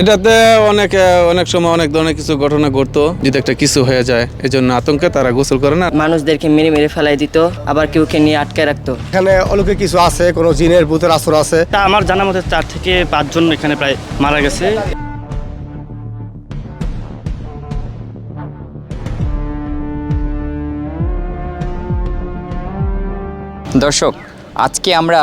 এটাতে অনেক অনেক সময় অনেক ধরনের কিছু ঘটনা ঘটতো যদি একটা কিছু হয়ে যায় এই জন্য আতঙ্কে তারা গোসল করে না। মানুষদেরকে মেরে মেরে ফেলাই দিত আবার কেউকে নিয়ে আটকে রাখতো। এখানে অলৌকিক কিছু আছে কোনো জিনের ভূতের আসর আছে? তা আমার জানা মতে চার থেকে পাঁচজন এখানে প্রায় মারা গেছে। দর্শক আজকে আমরা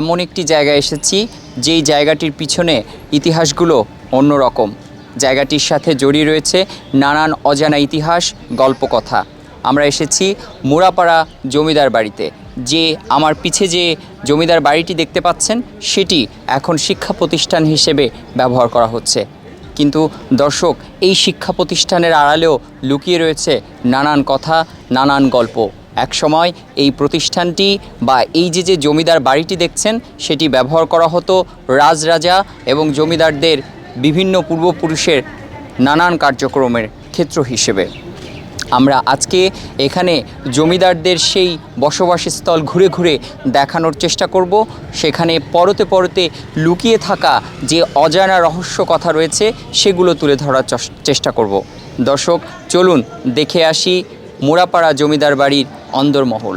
এমন একটি জায়গায় এসেছি যেই জায়গাটির পিছনে ইতিহাসগুলো অন্যরকম। জায়গাটির সাথে জড়িয়ে রয়েছে নানান অজানা ইতিহাস, গল্পকথা। আমরা এসেছি মুরাপাড়া জমিদার বাড়িতে। যে আমার পিছে যে জমিদার বাড়িটি দেখতে পাচ্ছেন, সেটি এখন শিক্ষা প্রতিষ্ঠান হিসেবে ব্যবহার করা হচ্ছে। কিন্তু দর্শক, এই শিক্ষা প্রতিষ্ঠানের আড়ালেও লুকিয়ে রয়েছে নানান কথা, নানান গল্প। একসময় এই প্রতিষ্ঠানটি বা এই যে যে জমিদার বাড়িটি দেখছেন, সেটি ব্যবহার করা হতো রাজরাজা এবং জমিদারদের বিভিন্ন পূর্বপুরুষের নানান কার্যক্রমের ক্ষেত্র হিসেবে। আমরা আজকে এখানে জমিদারদের সেই বসবাসস্থল ঘুরে ঘুরে দেখানোর চেষ্টা করব। সেখানে পরতে পরতে লুকিয়ে থাকা যে অজানা রহস্য কথা রয়েছে, সেগুলো তুলে ধরার চেষ্টা করব। দর্শক, চলুন দেখে আসি মোড়াপাড়া জমিদার বাড়ির অন্দরমহল।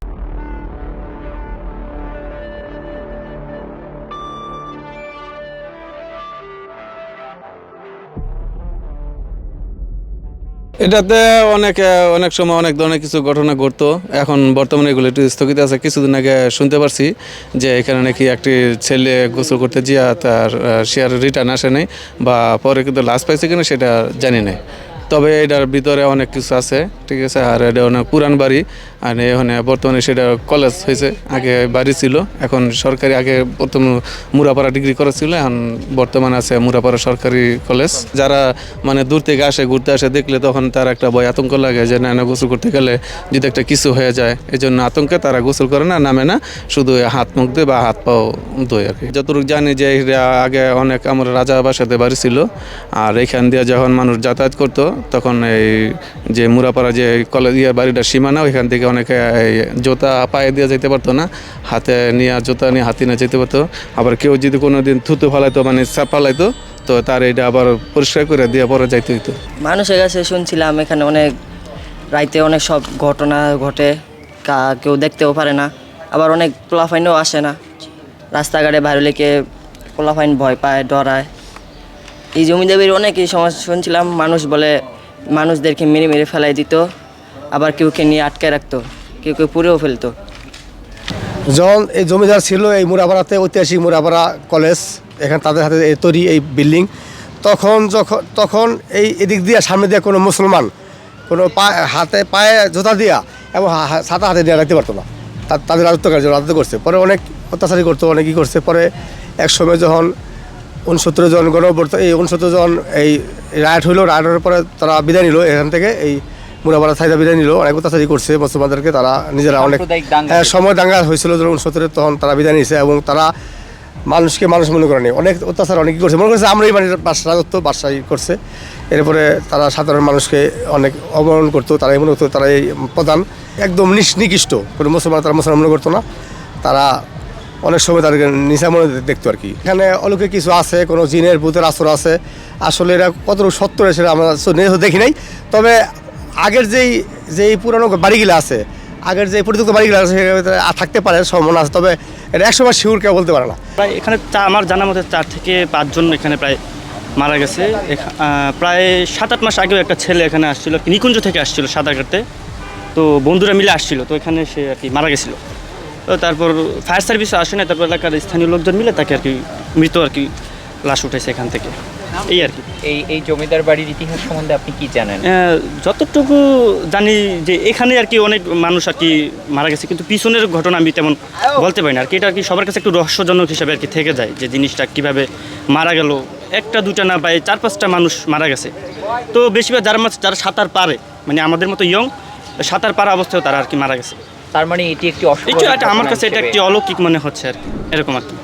এটাতে অনেক অনেক সময় অনেক ধরনের কিছু ঘটনা ঘটতো। এখন বর্তমানে এগুলো একটু স্থগিত আছে। কিছুদিন আগে শুনতে পারছি যে এখানে নাকি একটি ছেলে গোসল করতে গিয়া তার শেয়ার রিটার্ন আসে নাই বা পরে কিন্তু লাস্ট পাইছে কিনা সেটা জানি না তবে এটার ভিতরে অনেক কিছু আছে, ঠিক আছে? আর এটা অনেক পুরান বাড়ি। আর এখানে বর্তমানে সেটা কলেজ হয়েছে, আগে বাড়ি ছিল, এখন সরকারি, আগে প্রথম মুরাপাড়া ডিগ্রি করা ছিল, এখন বর্তমানে আছে মুরাপাড়া সরকারি কলেজ যারা মানে দূর থেকে আসে, ঘুরতে আসে, দেখলে তখন তার একটা ভয়, আতঙ্ক লাগে যে না না, গোসল করতে গেলে যদি একটা কিছু হয়ে যায় এই জন্য আতঙ্কে তারা গোসল করে না, নামে না, শুধু হাত মুখ দিয়ে বা হাত পাও ধোয় আর কি। যতটুকু জানি যে আগে অনেক আমার রাজা বাসাতে বাড়ি ছিল, আর এখান দিয়ে যখন মানুষ যাতায়াত করতো, তখন এই যে মুরাপাড়া যে কলেজ ইয়ে বাড়িটা সীমানা, ওইখান থেকে অনেকে এই জুতা পায়ে দিয়ে যেতে পারতো না, হাতে নিয়ে, জুতা নিয়ে হাতি নিয়ে যেতে পারতো। আবার কেউ যদি কোনো দিন থুতু ফালাইতো মানে চাপ ফালাইতো, তো তার এটা আবার পরিষ্কার করে দিয়ে পরে যাইতে হইতো। মানুষের কাছে শুনছিলাম, এখানে অনেক রাইতে অনেক সব ঘটনা ঘটে, কা- কেউ দেখতেও পারে না, আবার অনেক পোলাফাইনও আসে না। রাস্তাঘাটে বাইরে কে পোলাফাইন ভয় পায়, ডরায়। এই জমিদাবির অনেকই সমস্যা, শুনছিলাম মানুষ বলে, মানুষদেরকে মেরে মেরে ফেলাই দিত। আবার কেউকে নিয়ে আটকে রাখতো, কেউ কেউ পুড়েও ফেলতো। যখন এই জমিদার ছিল এই মুরাপাড়াতে ঐতিহাসিক মুরাপাড়া কলেজ, এখানে তাদের হাতে তৈরি এই বিল্ডিং, তখন যখন, তখন এই এদিক দিয়ে, সামনে দিয়ে কোনো মুসলমান কোনো হাতে পায়ে জোতা দিয়া এবং ছাতা হাতে দিয়ে রাখতে পারতো না। তাদের রাজত্ব কার্য, রাজত্ব করছে। পরে অনেক অত্যাচারী করতো অনেক কী করছে। পরে এক সময় যখন উনসত্তর জন গণবর্ত এই উনসত্তর জন এই রায়ট হইল রায়টের পরে তারা বিদায় নিল এখান থেকে, এই মুরাপাড়া সাইদা বিদায় নিল। অনেক অত্যাচারী করছে মুসলমানদেরকে তারা নিজেরা অনেক হ্যাঁ, সময় দাঙ্গা হয়েছিল যখন উনসত্তরে তখন তারা বিদায় নিয়েছে এবং তারা মানুষকে মানুষ মনে করেনি। অনেক অত্যাচার অনেক করছে। মনে করছে আমরাই মানে রাজত্ব বাদশাহী করছে। এরপরে তারা সাধারণ মানুষকে অনেক অবমানন করতো তারা মনে করতো তারা এই প্রধান। একদম নিস- নিকৃষ্ট কোনো মুসলমান তারা মুসলমান মনে করতো না। তারা অনেক সময় তাদেরকে নিশা মনে দেখতো আর কি। এখানে অলৌকিক কিছু আছে কোনো জিনের ভূতের আসর আছে। আসলে এরা কতটুকু সত্য সেটা আমরা দেখি নাই। তবে আগের যেই যেই পুরানো বাড়িগুলো আছে, আগের যে পরিত্যক্ত বাড়িগুলো আছে থাকতে পারে, সম্ভাবনা আছে, তবে এটা একশো বার শিউর কেউ বলতে পারে না। প্রায় এখানে আমার জানা মতে চার থেকে পাঁচজন এখানে প্রায় মারা গেছে। প্রায় সাত আট মাস আগেও একটা ছেলে এখানে আসছিল নিকুঞ্জ থেকে আসছিল সাঁতার কাটতে তো বন্ধুরা মিলে আসছিল, তো এখানে সে আর কি মারা গেছিল। তো তারপর ফায়ার সার্ভিসও আসে না তারপর এলাকার স্থানীয় লোকজন মিলে তাকে আর কি মৃত আর কি লাশ উঠেছে এখান থেকে। এই আর কি। এই এই জমিদার বাড়ির ইতিহাস সম্বন্ধে আপনি কি জানেন? যতটুকু জানি যে এখানে আর কি অনেক মানুষ আর কি মারা গেছে কিন্তু পিছনের ঘটনা আমি তেমন বলতে পারি না। আর কি এটা আর কি সবার কাছে একটু রহস্যজনক হিসাবে আর কি থেকে যায় যে জিনিসটা কীভাবে মারা গেল। একটা দুটা না পায় চার পাঁচটা মানুষ মারা গেছে। তো বেশিরভাগ যারা মাছ যারা সাঁতার পারে মানে আমাদের মতো ইয়ং সাঁতার পারা অবস্থায় তারা আর কি মারা গেছে। তার মানে এটি একটি একটু আমার কাছে এটা একটি অলৌকিক মনে হচ্ছে আর কি এরকম আর কি।